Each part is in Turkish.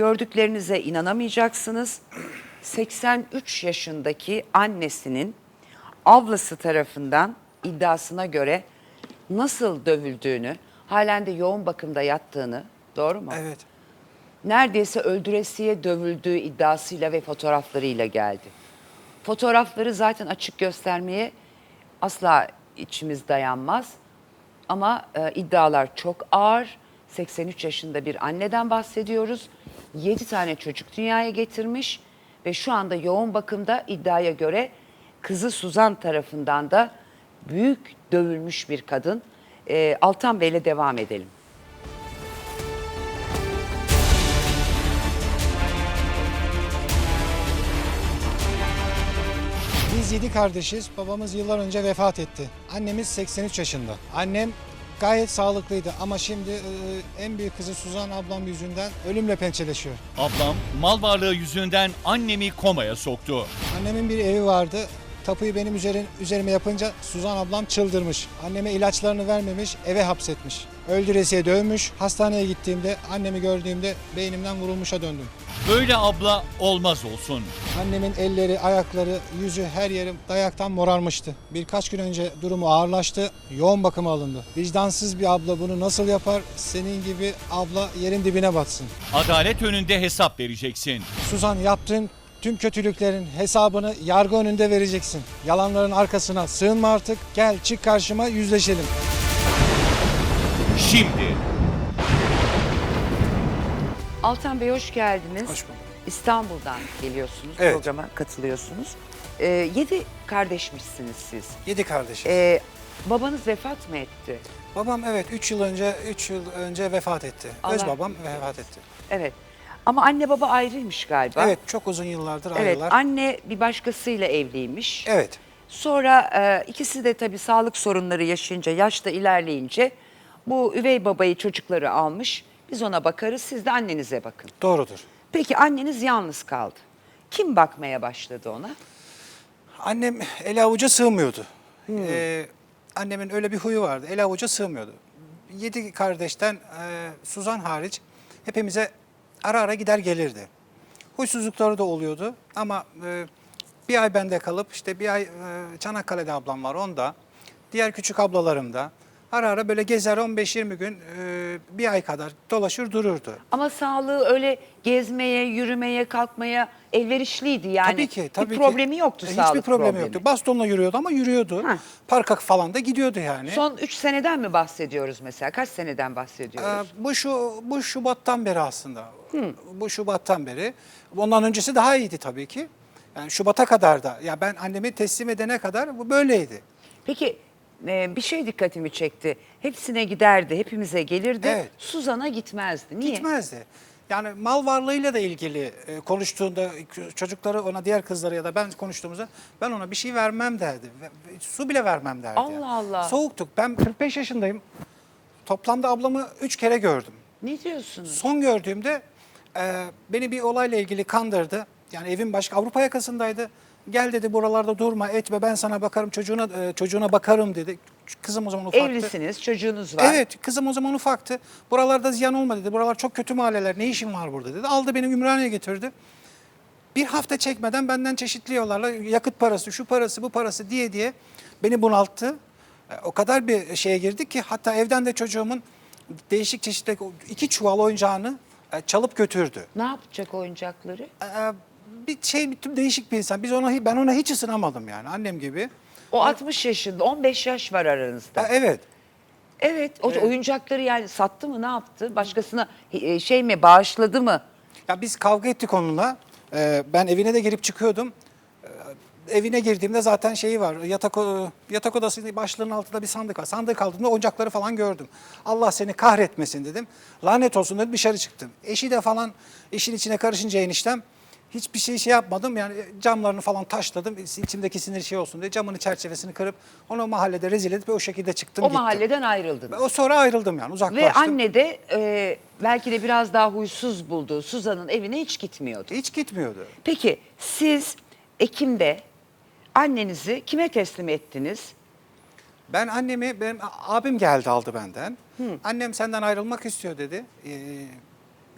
Gördüklerinize inanamayacaksınız. 83 yaşındaki annesinin ablası tarafından iddiasına göre nasıl dövüldüğünü, halen de yoğun bakımda yattığını, doğru mu? Evet. neredeyse öldüresiye dövüldüğü iddiasıyla ve fotoğraflarıyla geldi. Fotoğrafları zaten açık göstermeye asla içimiz dayanmaz. Ama e, iddialar çok ağır. 83 yaşında bir anneden bahsediyoruz. 7 tane çocuk dünyaya getirmiş ve şu anda yoğun bakımda iddiaya göre kızı Suzan tarafından da büyük dövülmüş bir kadın. E, Altan Bey'le devam edelim. Biz yedi kardeşiz. Babamız yıllar önce vefat etti. Annemiz 83 yaşında. Annem gayet sağlıklıydı ama şimdi e, en büyük kızı Suzan ablam yüzünden ölümle pençeleşiyor. Ablam mal varlığı yüzünden annemi komaya soktu. Annemin bir evi vardı. Tapuyu benim üzerime yapınca Suzan ablam çıldırmış. Anneme ilaçlarını vermemiş, eve hapsetmiş. Öldüresiye dövmüş. Hastaneye gittiğimde, annemi gördüğümde beynimden vurulmuşa döndüm. Böyle abla olmaz olsun. Annemin elleri, ayakları, yüzü her yerim dayaktan morarmıştı. Birkaç gün önce durumu ağırlaştı, yoğun bakıma alındı. Vicdansız bir abla bunu nasıl yapar? Senin gibi abla yerin dibine batsın. Adalet önünde hesap vereceksin. Suzan yaptığın tüm kötülüklerin hesabını yargı önünde vereceksin. Yalanların arkasına sığınma artık. Gel çık karşıma yüzleşelim. Şimdi Altan Bey hoş geldiniz. Hoş bulduk. İstanbul'dan geliyorsunuz, Evet. programa katılıyorsunuz. Ee, yedi kardeşmişsiniz siz. Yedi kardeşiz. Ee, babanız vefat mı etti? Babam evet 3 yıl önce 3 yıl önce vefat etti. Allah Öz babam rahmet vefat etti. Evet. Ama anne baba ayrıymış galiba. Evet çok uzun yıllardır Evet, ayrılar. anne bir başkasıyla evliymiş. Evet. Sonra e, ikisi de tabii sağlık sorunları yaşayınca, yaşta ilerleyince bu üvey babayı çocukları almış. Biz ona bakarız, siz de annenize bakın. Doğrudur. Peki anneniz yalnız kaldı. Kim bakmaya başladı ona? Annem el avuca sığmıyordu. Ee, annemin öyle bir huyu vardı. El avuca sığmıyordu. Yedi kardeşten e, Suzan hariç hepimize ara ara gider gelirdi. Huysuzlukları da oluyordu ama e, bir ay bende kalıp işte bir ay e, Çanakkale'de ablam var onda. Diğer küçük ablalarım da. Ara ara böyle gezer 15-20 gün e, bir ay kadar dolaşır dururdu. Ama sağlığı öyle gezmeye, yürümeye, kalkmaya elverişliydi yani. tabii ki, tabii bir ki. problemi yoktu E, sağlık Hiçbir problemi yoktu. Bastonla yürüyordu ama yürüyordu. Ha. Parka falan da gidiyordu yani. Son 3 seneden mi bahsediyoruz mesela? Kaç seneden bahsediyoruz? Ee, bu şu bu Şubat'tan beri aslında. Bu Şubat'tan beri. Ondan öncesi daha iyiydi tabii ki. Yani Şubat'a kadar da. Ya ben annemi teslim edene kadar bu böyleydi. Peki e, bir şey dikkatimi çekti. Hepsine giderdi, hepimize gelirdi. Evet. Suzan'a gitmezdi. Niye? Gitmezdi. Yani mal varlığıyla da ilgili e, konuştuğunda çocukları ona diğer kızları ya da ben konuştuğumuzda ben ona bir şey vermem derdi. Su bile vermem derdi. Allah yani. Allah. Soğuktuk. Ben 45 yaşındayım. Toplamda ablamı 3 kere gördüm. Ne diyorsunuz? Son gördüğümde e, beni bir olayla ilgili kandırdı. Yani evin başka Avrupa yakasındaydı. Gel dedi buralarda durma etme ben sana bakarım çocuğuna e, çocuğuna bakarım dedi. Kızım o zaman ufaktı. Evlisiniz, çocuğunuz var. Evet kızım o zaman ufaktı. Buralarda ziyan olma dedi. Buralar çok kötü mahalleler. Ne işin var burada dedi. Aldı beni Ümraniye'ye getirdi. Bir hafta çekmeden benden çeşitli yollarla yakıt parası, şu parası, bu parası diye diye beni bunalttı. E, O kadar bir şeye girdik ki hatta evden de çocuğumun değişik çeşitli iki çuval oyuncağını e, çalıp götürdü. Ne yapacak oyuncakları? E, Bir şey bir tüm değişik bir insan. Biz ona ben ona hiç ısınamadım yani annem gibi. O 60 yaşında, 15 yaş var aranızda. E, Evet. Evet, o oyuncakları yani sattı mı, ne yaptı? Başkasına e, şey mi, bağışladı mı? Ya biz kavga ettik onunla. Ee, ben evine de girip çıkıyordum. Ee, evine girdiğimde zaten şeyi var. Yatak o- yatak odasının başlığının altında bir sandık var. Sandık altında oyuncakları falan gördüm. Allah seni kahretmesin dedim. Lanet olsun dedim dışarı çıktım. Eşi de falan işin içine karışınca eniştem hiçbir şey şey yapmadım. Yani camlarını falan taşladım. İçimdeki sinir şey olsun diye camını çerçevesini kırıp onu mahallede rezil edip o şekilde çıktım O gittim. mahalleden ayrıldınız. O sonra ayrıldım yani uzaklaştım. Ve anne de e, belki de biraz daha huysuz bulduğu Suzan'ın evine hiç gitmiyordu. Hiç gitmiyordu. Peki siz Ekim'de annenizi kime teslim ettiniz? Ben annemi, benim abim geldi aldı benden. Annem senden ayrılmak istiyor dedi. Ee,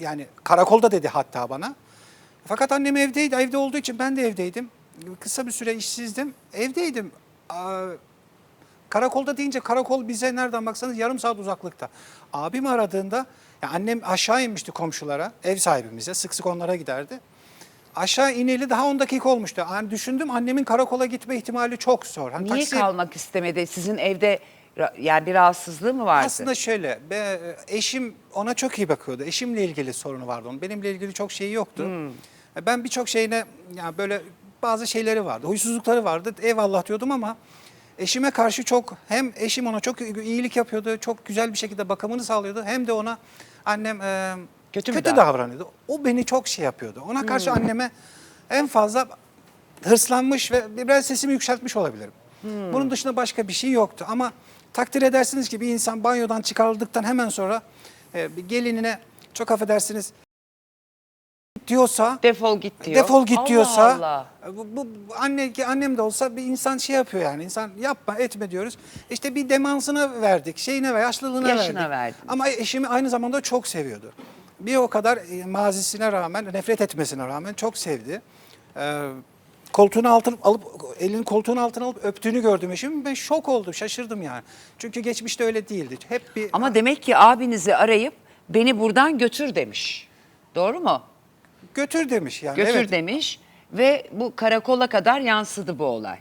Yani karakolda dedi hatta bana. Fakat annem evdeydi. Evde olduğu için ben de evdeydim. Kısa bir süre işsizdim. Evdeydim. Aa, Karakolda deyince karakol bize nereden baksanız yarım saat uzaklıkta. Abim aradığında ya annem aşağı inmişti komşulara, ev sahibimize. Sık sık onlara giderdi. Aşağı ineli daha 10 dakika olmuştu. Yani düşündüm annemin karakola gitme ihtimali çok zor. Hani Niye taksi- kalmak istemedi? Sizin evde yani bir rahatsızlığı mı vardı? Aslında şöyle, be, eşim ona çok iyi bakıyordu. Eşimle ilgili sorunu vardı onun. Benimle ilgili çok şeyi yoktu. E, Ben birçok şeyine yani böyle bazı şeyleri vardı. Huysuzlukları vardı. Eyvallah diyordum ama eşime karşı çok hem eşim ona çok iyilik yapıyordu. Çok güzel bir şekilde bakımını sağlıyordu. Hem de ona annem e, Kötü kötü, davranıyordu. O beni çok şey yapıyordu. Ona karşı anneme en fazla hırslanmış ve biraz sesimi yükseltmiş olabilirim. Bunun dışında başka bir şey yoktu ama takdir edersiniz ki bir insan banyodan çıkarıldıktan hemen sonra e, bir gelinine çok affedersiniz diyorsa Defol git diyor. defol git Allah diyorsa Allah. e, bu, bu anne annem de olsa bir insan şey yapıyor yani insan yapma etme diyoruz. İşte bir demansına verdik, şeyine ve yaşlılığına Yaşına verdik. verdiniz. Ama eşimi aynı zamanda çok seviyordu. Bir o kadar e, mazisine rağmen, nefret etmesine rağmen çok sevdi. Ee, koltuğun altını alıp elini koltuğun altına alıp öptüğünü gördüm eşim. Ben şok oldum, şaşırdım yani. Çünkü geçmişte öyle değildi. Hep bir Ama demek ki abinizi arayıp beni buradan götür demiş. Doğru mu? götür demiş yani. Götür evet. demiş ve bu karakola kadar yansıdı bu olay.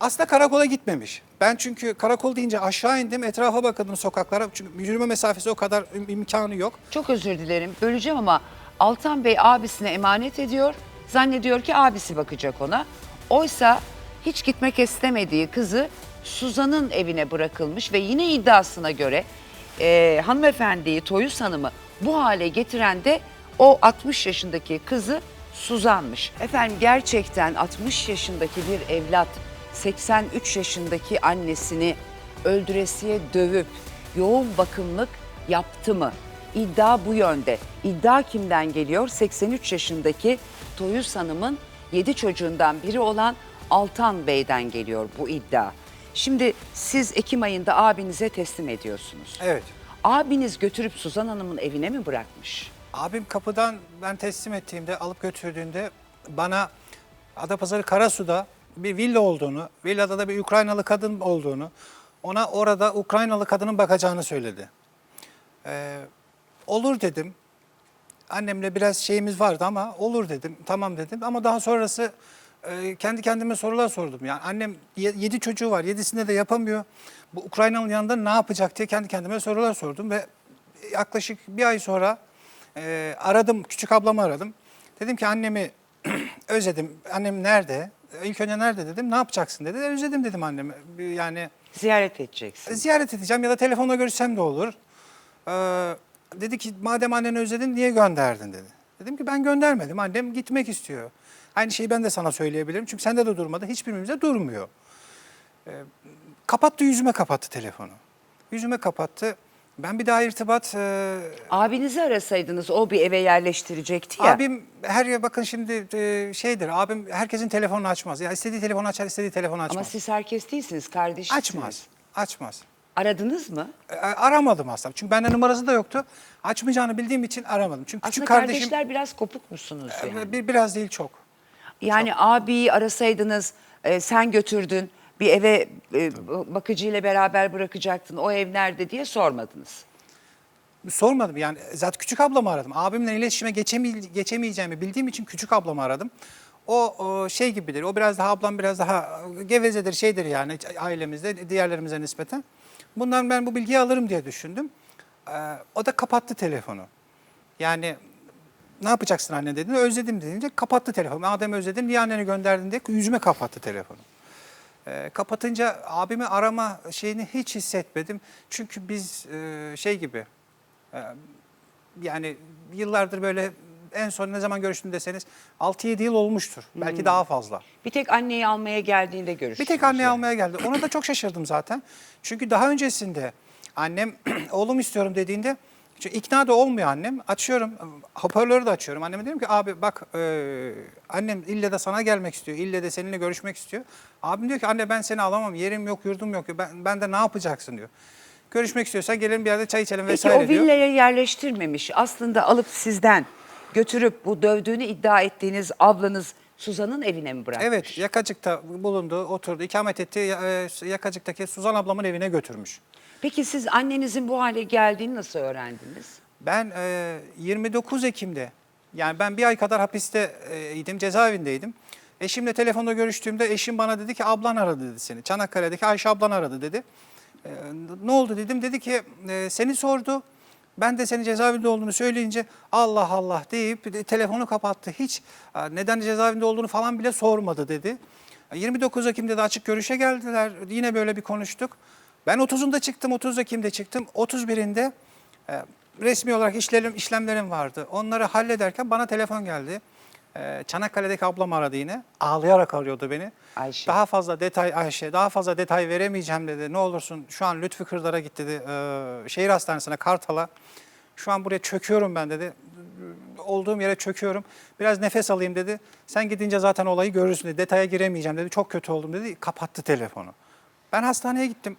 Aslında karakola gitmemiş. Ben çünkü karakol deyince aşağı indim, etrafa bakındım sokaklara. Çünkü yürüme mesafesi o kadar im- imkanı yok. Çok özür dilerim böleceğim ama Altan Bey abisine emanet ediyor. Zannediyor ki abisi bakacak ona. Oysa hiç gitmek istemediği kızı Suzan'ın evine bırakılmış ve yine iddiasına göre e, hanımefendiyi Toyus Hanım'ı bu hale getiren de o 60 yaşındaki kızı Suzan'mış. Efendim gerçekten 60 yaşındaki bir evlat 83 yaşındaki annesini öldüresiye dövüp yoğun bakımlık yaptı mı? İddia bu yönde. İddia kimden geliyor? 83 yaşındaki Toyuz Hanım'ın 7 çocuğundan biri olan Altan Bey'den geliyor bu iddia. Şimdi siz Ekim ayında abinize teslim ediyorsunuz. Evet. Abiniz götürüp Suzan Hanım'ın evine mi bırakmış? Abim kapıdan ben teslim ettiğimde, alıp götürdüğünde bana Adapazarı Karasu'da bir villa olduğunu, villada da bir Ukraynalı kadın olduğunu, ona orada Ukraynalı kadının bakacağını söyledi. Ee, olur dedim. Annemle biraz şeyimiz vardı ama olur dedim, tamam dedim. Ama daha sonrası e, kendi kendime sorular sordum. Yani annem ye- yedi çocuğu var, yedisinde de yapamıyor. Bu Ukraynalı yanında ne yapacak diye kendi kendime sorular sordum ve yaklaşık bir ay sonra e, aradım, küçük ablamı aradım. Dedim ki annemi özledim, annem nerede? İlk önce nerede dedim, ne yapacaksın dedi. Özledim dedim annemi. Yani Ziyaret edeceksin. ziyaret edeceğim ya da telefonla görüşsem de olur. Ee, dedi ki madem anneni özledin niye gönderdin dedi. Dedim ki ben göndermedim annem gitmek istiyor. Aynı şeyi ben de sana söyleyebilirim çünkü sende de durmadı hiçbirimizde durmuyor. Ee, kapattı yüzüme kapattı telefonu. Yüzüme kapattı. Ben bir daha irtibat... e, Abinizi arasaydınız o bir eve yerleştirecekti ya. abim her yer bakın şimdi e, şeydir abim herkesin telefonunu açmaz. Ya istediği telefonu açar istediği telefonu açmaz. Ama siz herkes değilsiniz, kardeşsiniz. Açmaz. Açmaz. Aradınız mı? E, aramadım aslında. Çünkü bende numarası da yoktu. Açmayacağını bildiğim için aramadım. Çünkü küçük Aslında kardeşim kardeşler biraz kopuk musunuz yani? e, bir, biraz değil çok. Yani abiyi arasaydınız e, sen götürdün bir eve e, bakıcıyla beraber bırakacaktın o ev nerede diye sormadınız. Sormadım yani zaten küçük ablamı aradım. Abimle iletişime geçemey- geçemeyeceğimi bildiğim için küçük ablamı aradım. O, o şey gibidir. O biraz daha ablam biraz daha gevezedir şeydir yani ailemizde diğerlerimize nispeten. Bundan ben bu bilgiyi alırım diye düşündüm. Ee, o da kapattı telefonu. Yani ne yapacaksın anne dediğinde özledim deyince kapattı telefonu. Madem özledin niye anneni gönderdin diye yüzüme kapattı telefonu. Ee, kapatınca abimi arama şeyini hiç hissetmedim. Çünkü biz e, şey gibi e, yani yıllardır böyle en son ne zaman görüştün deseniz 6-7 yıl olmuştur. Belki daha fazla. Bir tek anneyi almaya geldiğinde Bir görüştünüz. tek anneyi almaya geldi. Ona da çok şaşırdım zaten. Çünkü daha öncesinde annem oğlum istiyorum dediğinde çünkü ikna da olmuyor annem. Açıyorum, hoparlörü de açıyorum. Anneme diyorum ki abi bak e, annem ille de sana gelmek istiyor. ille de seninle görüşmek istiyor. Abim diyor ki anne ben seni alamam. Yerim yok, yurdum yok. Ben, ben de ne yapacaksın diyor. Görüşmek istiyorsan gelelim bir yerde çay içelim Peki vesaire o diyor. villaya yerleştirmemiş. Aslında alıp sizden götürüp bu dövdüğünü iddia ettiğiniz ablanız Suzan'ın evine mi bırakmış? Evet Yakacık'ta bulundu, oturdu, ikamet etti. Ya- e, Yakacık'taki Suzan ablamın evine götürmüş. Peki siz annenizin bu hale geldiğini nasıl öğrendiniz? Ben e, 29 Ekim'de yani ben bir ay kadar hapisteydim, cezaevindeydim. Eşimle telefonda görüştüğümde eşim bana dedi ki ablan aradı dedi seni. Çanakkale'deki Ayşe ablan aradı dedi. E, ne oldu dedim. Dedi ki e, seni sordu. Ben de senin cezaevinde olduğunu söyleyince Allah Allah deyip de telefonu kapattı. Hiç neden cezaevinde olduğunu falan bile sormadı dedi. 29 Ekim'de de açık görüşe geldiler. Yine böyle bir konuştuk. Ben 30'unda çıktım, 30 Ekim'de çıktım. 31'inde e, resmi olarak işlerim, işlemlerim vardı. Onları hallederken bana telefon geldi. E, Çanakkale'deki ablam aradı yine. Ağlayarak arıyordu beni. Ayşe. Daha fazla detay Ayşe, daha fazla detay veremeyeceğim dedi. Ne olursun şu an Lütfü Kırdar'a git dedi. E, şehir hastanesine Kartal'a. Şu an buraya çöküyorum ben dedi. Olduğum yere çöküyorum. Biraz nefes alayım dedi. Sen gidince zaten olayı görürsün dedi. Detaya giremeyeceğim dedi. Çok kötü oldum dedi. Kapattı telefonu. Ben hastaneye gittim.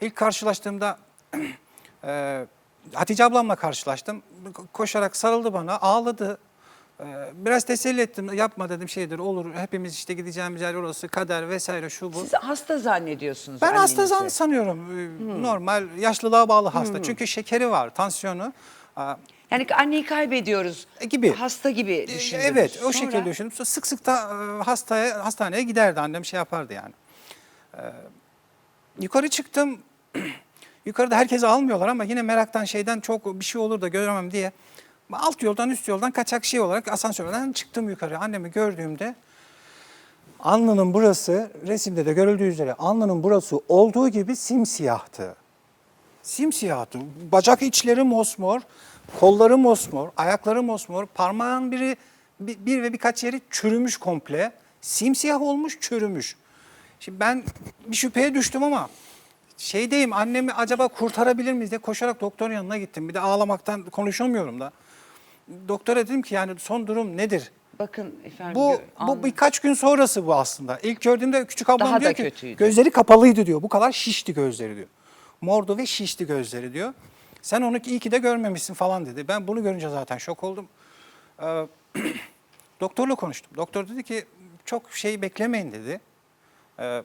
İlk karşılaştığımda e, Hatice ablamla karşılaştım. Koşarak sarıldı bana, ağladı. E, biraz teselli ettim. Yapma dedim şeydir, olur. Hepimiz işte gideceğimiz yer orası, kader vesaire şu bu. Siz hasta zannediyorsunuz Ben hasta zan sanıyorum. E, Normal, yaşlılığa bağlı hasta. Çünkü şekeri var, tansiyonu. Yani anneyi kaybediyoruz. E, gibi. Hasta gibi E, düşündünüz. Evet, o Sonra- şekilde düşündüm. Sık sık da hastaya hastaneye giderdi annem şey yapardı yani. E, yukarı çıktım. Yukarıda herkesi almıyorlar ama yine meraktan şeyden çok bir şey olur da göremem diye alt yoldan üst yoldan kaçak şey olarak asansörden çıktım yukarı. Annemi gördüğümde alnının burası resimde de görüldüğü üzere alnının burası olduğu gibi simsiyahtı. Simsiyahtı. Bacak içleri mosmor, kolları mosmor, ayakları mosmor, parmağın biri bir, bir ve birkaç yeri çürümüş komple. Simsiyah olmuş, çürümüş. Şimdi ben bir şüpheye düştüm ama şeydeyim annemi acaba kurtarabilir miyiz diye koşarak doktorun yanına gittim. Bir de ağlamaktan konuşamıyorum da. Doktora dedim ki yani son durum nedir? Bakın efendim. Bu bu birkaç gün sonrası bu aslında. İlk gördüğümde küçük ablam Daha diyor da ki kötüydü. gözleri kapalıydı diyor. Bu kadar şişti gözleri diyor. Mordu ve şişti gözleri diyor. Sen onu iyi ki de görmemişsin falan dedi. Ben bunu görünce zaten şok oldum. Ee, doktorla konuştum. Doktor dedi ki çok şey beklemeyin dedi. Ee,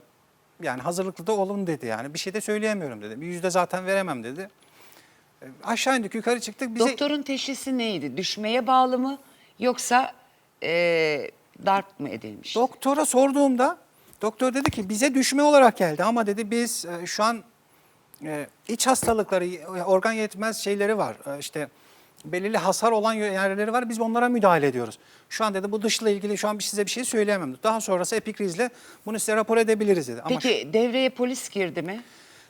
yani hazırlıklı da olun dedi yani. Bir şey de söyleyemiyorum dedi. Bir yüzde zaten veremem dedi. Ee, aşağı indik yukarı çıktık. Bize Doktorun teşhisi neydi? Düşmeye bağlı mı yoksa e, darp mı edilmiş? Doktora sorduğumda doktor dedi ki bize düşme olarak geldi ama dedi biz e, şu an e, iç hastalıkları, e, organ yetmez şeyleri var. E, işte belirli hasar olan yerleri var. Biz onlara müdahale ediyoruz. Şu an dedi bu dışla ilgili şu an size bir şey söyleyemem. Daha sonrası epikrizle bunu size rapor edebiliriz dedi. Ama Peki devreye polis girdi mi?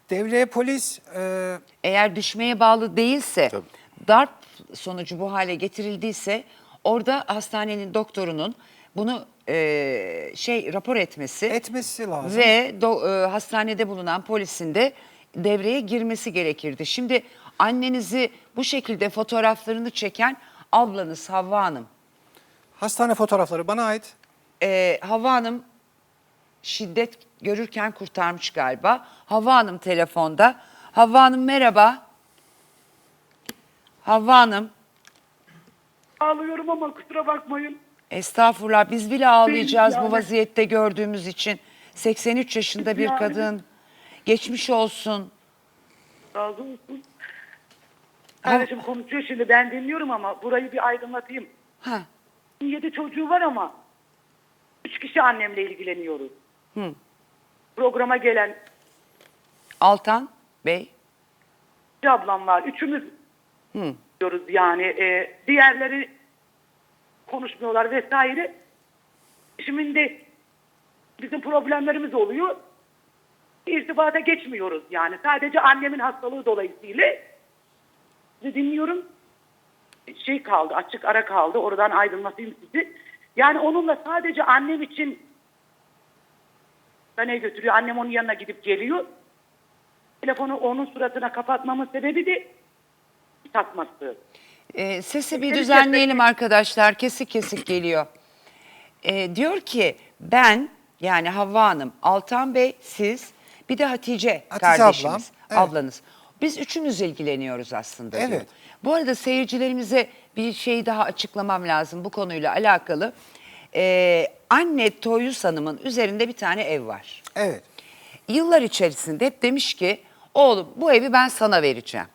Devreye polis e, Eğer düşmeye bağlı değilse, darp sonucu bu hale getirildiyse orada hastanenin doktorunun bunu e, şey rapor etmesi etmesi lazım. ve do- e, hastanede bulunan polisin de devreye girmesi gerekirdi. Şimdi annenizi bu şekilde fotoğraflarını çeken ablanız Havva Hanım. Hastane fotoğrafları bana ait. Ee, Havva Hanım şiddet görürken kurtarmış galiba. Havva Hanım telefonda. Havva Hanım merhaba. Havva Hanım Ağlıyorum ama kusura bakmayın. estağfurullah biz bile ağlayacağız bu yani- vaziyette gördüğümüz için. 83 yaşında bir Yani- kadın. Geçmiş olsun. Razı olsun. Kardeşim konuşuyor şimdi ben dinliyorum ama burayı bir aydınlatayım. Ha. Yedi çocuğu var ama üç kişi annemle ilgileniyoruz. Programa gelen Altan Bey. bir ablam var. Üçümüz diyoruz yani. E, diğerleri konuşmuyorlar vesaire. Şimdi bizim problemlerimiz oluyor. İrtibata geçmiyoruz yani. Sadece annemin hastalığı dolayısıyla sizi dinliyorum. Şey kaldı, açık ara kaldı. Oradan aydınlatayım sizi. Yani onunla sadece annem için bana götürüyor. Annem onun yanına gidip geliyor. Telefonu onun suratına kapatmamın sebebi de takması. Ee, sesi bir Seni düzenleyelim arkadaşlar. Kesik kesik geliyor. Ee, diyor ki ben yani Havva Hanım, Altan Bey, siz bir de Hatice, Hatice kardeşimiz. ablam. ablanız. Biz üçümüz ilgileniyoruz aslında diyor. Evet. Bu arada seyircilerimize bir şey daha açıklamam lazım bu konuyla alakalı. Ee, anne Toyus Hanım'ın üzerinde bir tane ev var. Evet. Yıllar içerisinde hep demiş ki oğlum bu evi ben sana vereceğim.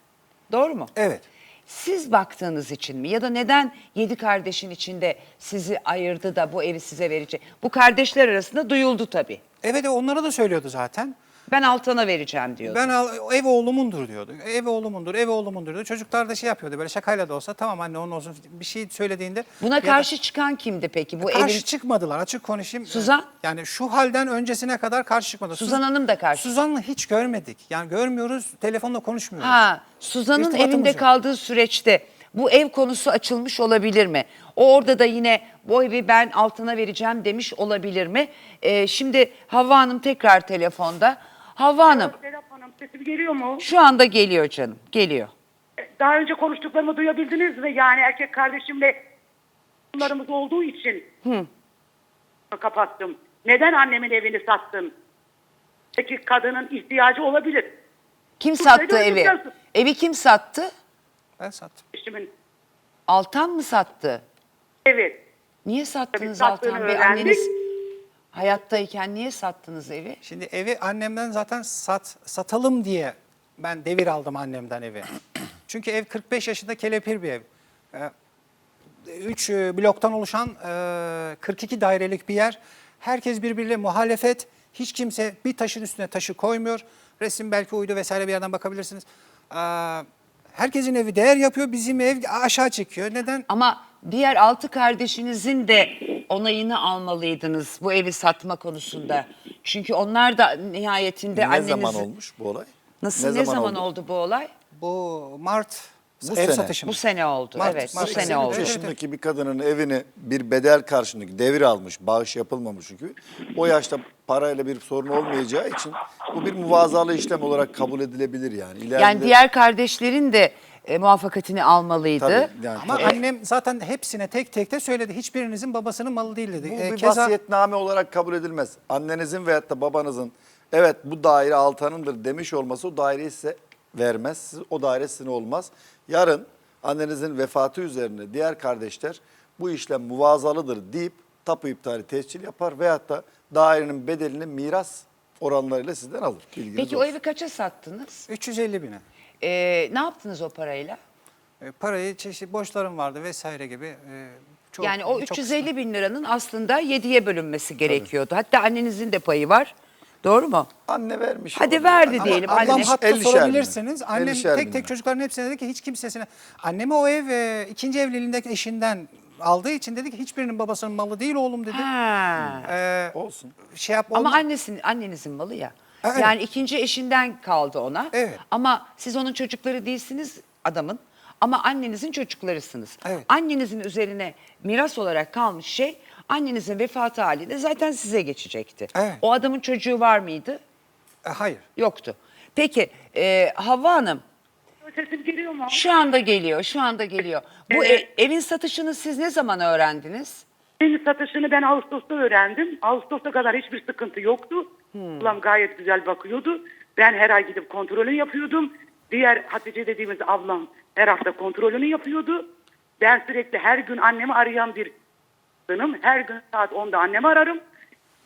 Doğru mu? Evet. Siz baktığınız için mi ya da neden yedi kardeşin içinde sizi ayırdı da bu evi size verecek? Bu kardeşler arasında duyuldu tabii. Evet onlara da söylüyordu zaten. Ben Altan'a vereceğim diyordu. Ben al, ev oğlumundur diyordu. Ev oğlumundur, ev oğlumundur diyordu. Çocuklar da şey yapıyordu böyle şakayla da olsa tamam anne onun olsun bir şey söylediğinde. Buna ya da- karşı çıkan kimdi peki? Bu karşı evin çıkmadılar açık konuşayım. Suzan? Yani şu halden öncesine kadar karşı çıkmadı. Suzan Hanım da karşı. Suzan'la hiç görmedik. Yani görmüyoruz, telefonla konuşmuyoruz. Ha, Suzan'ın İrtibatımız evinde yok. kaldığı süreçte bu ev konusu açılmış olabilir mi? O orada da yine bu evi ben altına vereceğim demiş olabilir mi? Ee, şimdi Havva Hanım tekrar telefonda. Havva Hanım Serap Hanım sesim geliyor mu? şu anda geliyor canım, geliyor. Daha önce konuştuklarımı duyabildiniz mi? Yani erkek kardeşimle bunlarımız olduğu için kapattım. Neden annemin evini sattın? Peki kadının ihtiyacı olabilir. Kim Bu sattı evi? ödeyeceğiz. Evi kim sattı? Ben sattım. Eşimin. Altan mı sattı? Evet. Niye sattınız Tabii sattığını Altan Bey? öğrendik. Anneniz hayattayken niye sattınız evi? Şimdi evi annemden zaten sat, satalım diye ben devir aldım annemden evi. Çünkü ev 45 yaşında kelepir bir ev. 3 bloktan oluşan e, 42 dairelik bir yer. Herkes birbiriyle muhalefet. Hiç kimse bir taşın üstüne taşı koymuyor. Resim belki uydu vesaire bir yerden bakabilirsiniz. E, Herkesin evi değer yapıyor. Bizim ev aşağı çekiyor. Neden? Ama diğer altı kardeşinizin de onayını almalıydınız bu evi satma konusunda. Çünkü onlar da nihayetinde Ne annenizi... zaman olmuş bu olay? Nasıl ne, zaman, oldu? bu olay? Bu Mart Bu ev sene. satışımız. Bu sene oldu. Mart- evet, Mart bu sene oldu. Evet, yaşındaki bir kadının evini bir bedel karşılığında devir almış, bağış yapılmamış çünkü. O yaşta parayla bir sorun olmayacağı için bu bir muvazalı işlem olarak kabul edilebilir yani. İleride, Yani diğer kardeşlerin de e, muvaffakatini almalıydı. Tabii, yani Ama tabii. annem zaten hepsine tek tek de söyledi. Hiçbirinizin babasının malı değil dedi. bu E, bir keza vasiyetname olarak kabul edilmez. Annenizin veyahut da babanızın evet bu daire altanındır demiş olması o daireyi size vermez. Siz- O daire sizin olmaz. Yarın annenizin vefatı üzerine diğer kardeşler bu işlem muvazalıdır deyip tapu iptali tescil yapar veyahut da dairenin bedelini miras oranlarıyla sizden alır. Bilginiz Peki o olsun. evi kaça sattınız? 350 bine. E, ne yaptınız o parayla? E, parayı çeşitli borçlarım vardı vesaire gibi. e, çok, yani o çok 350 bin liranın aslında 7'ye bölünmesi gerekiyordu. Hatta annenizin de payı var. Doğru mu? Anne vermiş. Hadi olabilir. verdi Ama diyelim. ablam Anne. hatta sorabilirsiniz. bin. Annem Ellişer tek bin tek çocukların hepsine dedi ki hiç kimsesine. Anneme o ev e, ikinci evliliğindeki eşinden aldığı için dedi ki hiçbirinin babasının malı değil oğlum dedi. Ha. E, Olsun. şey yap Ama annesinin annenizin malı ya. Evet. Yani ikinci eşinden kaldı ona. Evet. Ama siz onun çocukları değilsiniz adamın. Ama annenizin çocuklarısınız. Evet. Annenizin üzerine miras olarak kalmış şey annenizin vefatı halinde zaten size geçecekti. Evet. O adamın çocuğu var mıydı? E, hayır. Yoktu. Peki e, Havva Hanım Sesim geliyor mu? şu anda geliyor, şu anda geliyor. Bu Evet. e- evin satışını siz ne zaman öğrendiniz? Evin satışını ben Ağustos'ta öğrendim. Ağustos'a kadar hiçbir sıkıntı yoktu. Ulan gayet güzel bakıyordu. Ben her ay gidip kontrolünü yapıyordum. Diğer Hatice dediğimiz ablam her hafta kontrolünü yapıyordu. Ben sürekli her gün annemi arayan bir kadınım. Her gün saat 10'da annemi ararım.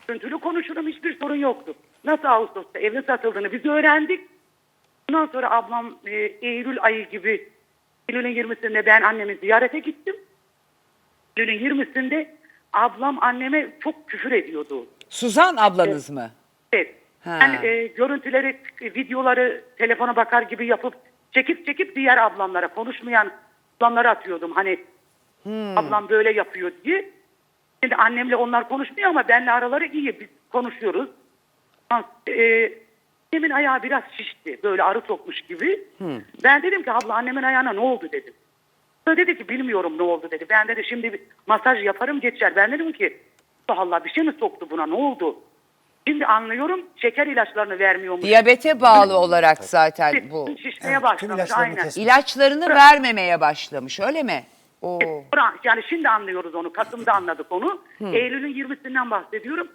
Görüntülü konuşurum hiçbir sorun yoktu. Nasıl Ağustos'ta evin satıldığını biz öğrendik. Ondan sonra ablam e, Eylül ayı gibi Eylül'ün 20'sinde ben annemi ziyarete gittim. Eylül'ün 20'sinde ablam anneme çok küfür ediyordu. Suzan ablanız mı? Evet. Ha. Ben e, görüntüleri, videoları telefona bakar gibi yapıp çekip çekip diğer ablamlara konuşmayan ablamlara atıyordum. Hani ablam böyle yapıyor diye. Şimdi annemle onlar konuşmuyor ama benle araları iyi. Biz konuşuyoruz. E, annemin ayağı biraz şişti. Böyle arı sokmuş gibi. Ben dedim ki abla annemin ayağına ne oldu dedim. O dedi ki bilmiyorum ne oldu dedi. Ben dedi şimdi masaj yaparım geçer. Ben dedim ki Allah Allah bir şey mi soktu buna ne oldu? Şimdi anlıyorum şeker ilaçlarını vermiyormuş. Diyabete bağlı olarak zaten bu. Şişmeye Evet, tüm başlamış ilaçlarını aynen. kesmiş. İlaçlarını vermemeye başlamış öyle mi? Oo. Sonra- Yani şimdi anlıyoruz onu. Kasım'da anladık onu. Eylül'ün 20'sinden bahsediyorum.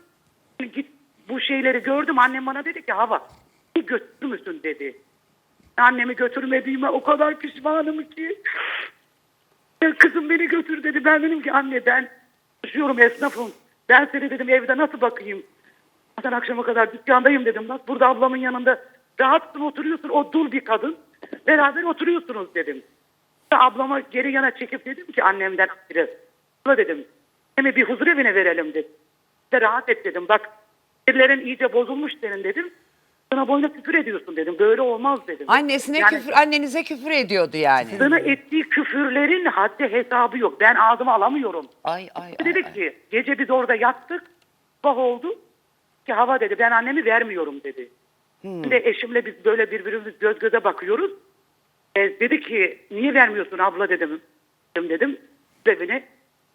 Git bu şeyleri gördüm. Annem bana dedi ki hava bir götürür müsün dedi. Annemi götürmediğime o kadar pişmanım ki. Ya Kızım beni götür dedi. Ben dedim ki anne ben çalışıyorum esnafım. Ben seni dedim evde nasıl bakayım? Zaten akşama kadar dükkandayım dedim. Bak burada ablamın yanında rahatsın oturuyorsun. O dul bir kadın. Beraber oturuyorsunuz dedim. Ablama geri yana çekip dedim ki annemden ayrı. Abla dedim. Seni bir huzur evine verelim dedim. De rahat et dedim. Bak birilerin iyice bozulmuş senin dedim. Sana boyuna küfür ediyorsun dedim. Böyle olmaz dedim. Annesine Yani- küfür, annenize küfür ediyordu yani. sana ettiği küfürlerin haddi hesabı yok. Ben ağzıma alamıyorum. Ay ay ay. Dedi ay. ki gece biz orada yattık. Sabah oldu. Ki hava dedi ben annemi vermiyorum dedi. Şimdi eşimle biz böyle birbirimiz göz göze bakıyoruz. E, dedi ki niye vermiyorsun abla dedim. Dedim, evine.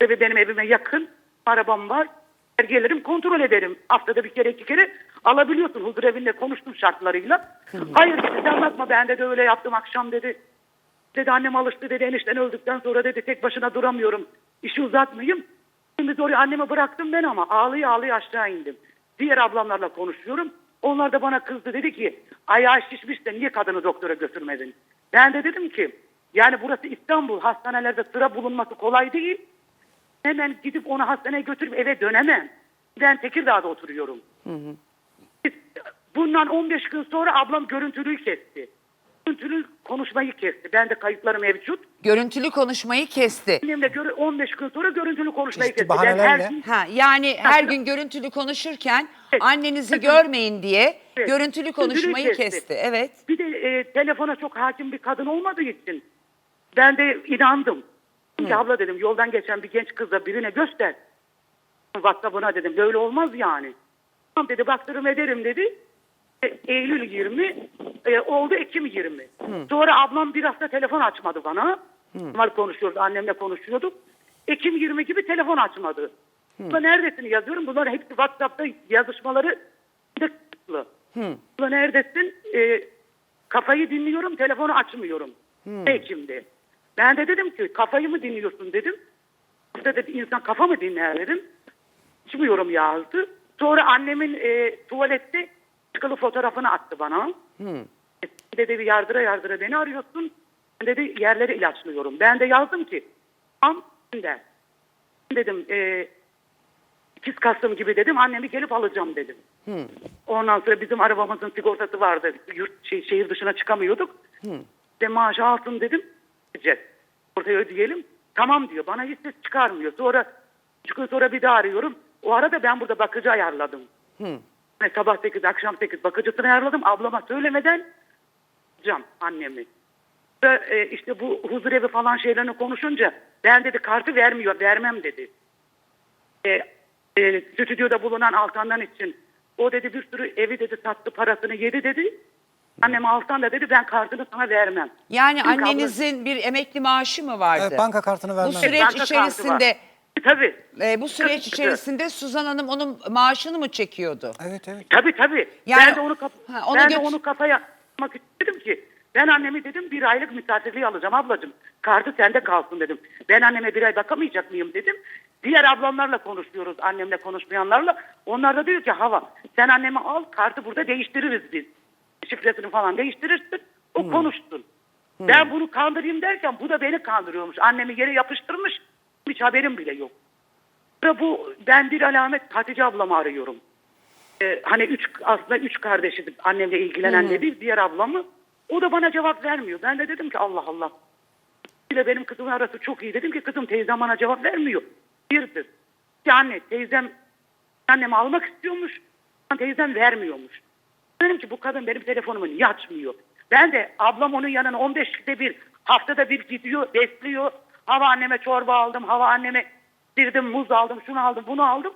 Evi benim evime yakın. Arabam var. Gelirim kontrol ederim. Haftada bir kere iki kere alabiliyorsun. Huzur evinde konuştum şartlarıyla. Hayır dedi sen bakma ben de öyle yaptım akşam dedi. Dedi annem alıştı dedi enişten öldükten sonra dedi tek başına duramıyorum. İşi uzatmayayım. Şimdi oraya annemi bıraktım ben ama ağlaya ağlaya aşağı indim. Diğer ablamlarla konuşuyorum. Onlar da bana kızdı dedi ki ayağı şişmiş de niye kadını doktora götürmedin? Ben de dedim ki yani burası İstanbul hastanelerde sıra bulunması kolay değil. Hemen gidip onu hastaneye götürüp eve dönemem. Ben Tekirdağ'da oturuyorum. Bundan 15 gün sonra ablam görüntülüyü kesti. Görüntülü konuşmayı kesti. Ben de kayıtları mevcut. Görüntülü konuşmayı kesti. Annemle görü- 15 gün sonra görüntülü konuşmayı Çeşitli kesti. Ben her bahanelerle. gün Ha yani her gün görüntülü konuşurken annenizi görmeyin diye Evet. görüntülü konuşmayı kesti. kesti. Evet. Bir de e, telefona çok hakim bir kadın olmadığı için ben de inandım. Ki abla dedim yoldan geçen bir genç kıza birine göster. WhatsApp'ına dedim böyle olmaz yani. Tamam dedi baktırım ederim dedi. E, Eylül 20 e, oldu Ekim 20. Sonra ablam bir hafta telefon açmadı bana. Var konuşuyordu annemle konuşuyorduk. Ekim 20 gibi telefon açmadı. Ulan neredesin yazıyorum. Bunların hepsi WhatsApp'ta yazışmaları tıklı. Ulan neredesin? E, kafayı dinliyorum telefonu açmıyorum. Ekim'de. Ben de dedim ki kafayı mı dinliyorsun dedim. İşte dedi insan kafa mı dinler dedim. Çıkmıyorum yazdı. Sonra annemin e, tuvalette çıkılı fotoğrafını attı bana. E, Dedi bir yardıra yardıra beni arıyorsun. Ben dedi yerleri ilaçlıyorum. Ben de yazdım ki am de. Dedim e, 2 Kasım gibi dedim annemi gelip alacağım dedim. Ondan sonra bizim arabamızın sigortası vardı. Yurt şey, şehir dışına çıkamıyorduk. De maaşı alsın dedim. Ortaya ödeyelim. Tamam diyor. Bana hiç ses çıkarmıyor. Sonra üç gün sonra bir daha arıyorum. O arada ben burada bakıcı ayarladım. Yani sabah 8, akşam 8 bakıcısını ayarladım. Ablama söylemeden cam annemi. Ve, e, işte bu huzur evi falan şeylerini konuşunca ben dedi kartı vermiyor, vermem dedi. E, e, stüdyoda bulunan Altan'dan için o dedi bir sürü evi dedi sattı parasını yedi dedi. Annem Altan da dedi ben kartını sana vermem. Yani Çünkü abla- annenizin bir emekli maaşı mı vardı? Evet, banka kartını Bu vermem. süreç Banka içerisinde var. Tabii. e, bu süreç Tabii. içerisinde Suzan Hanım onun maaşını mı çekiyordu? Evet evet. Tabii tabii. Yani- ben de onu, kaf- Ha, onu ben de onu kafaya atmak istedim ki ben annemi dedim bir aylık misafirliği alacağım ablacığım. Kartı sende kalsın dedim. Ben anneme bir ay bakamayacak mıyım dedim. Diğer ablamlarla konuşuyoruz annemle konuşmayanlarla. Onlar da diyor ki hava sen annemi al kartı burada değiştiririz biz. Şifresini falan değiştirirsin o konuşsun. Ben bunu kandırayım derken bu da beni kandırıyormuş. Annemi yere yapıştırmış hiç haberim bile yok. Ve bu ben bir alamet Hatice ablamı arıyorum. Ee, hani üç aslında üç kardeşiz annemle ilgilenen de bir diğer ablamı. O da bana cevap vermiyor. Ben de dedim ki Allah Allah. ile benim kızımın arası çok iyi. Dedim ki kızım teyzem bana cevap vermiyor. Birdir. Anne teyzem annemi almak istiyormuş. Teyzem vermiyormuş. Dedim ki bu kadın benim telefonumu niye açmıyor? Ben de ablam onun yanına 15 günde bir haftada bir gidiyor besliyor. Hava anneme çorba aldım. Hava anneme dirdim muz aldım. Şunu aldım bunu aldım.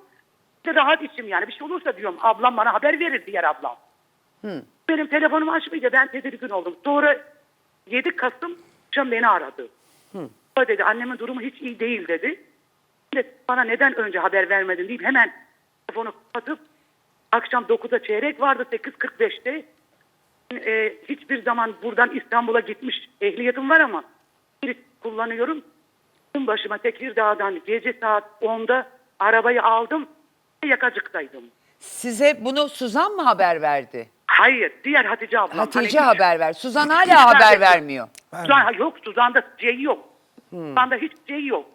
Rahat içim yani. Bir şey olursa diyorum ablam bana haber verir diğer ablam. Benim telefonumu açmayınca ben tedirgin oldum. Sonra 7 Kasım akşam beni aradı. O dedi annemin durumu hiç iyi değil dedi. Dedi, Bana neden önce haber vermedin deyip hemen telefonu kapatıp akşam 9'da çeyrek vardı 8.45'te. Ee, hiçbir zaman buradan İstanbul'a gitmiş ehliyetim var ama bir kullanıyorum. Gün başıma Tekirdağ'dan gece saat 10'da arabayı aldım yakacıktaydım. Size bunu Suzan mı haber verdi? Hayır, diğer Hatice ablam. Hatice Hani hiç- haber ver. Suzan hiç hala haber vermedi. vermiyor. Suzan, yok, Suzan'da şey yok. Suzan'da hiç şey yok.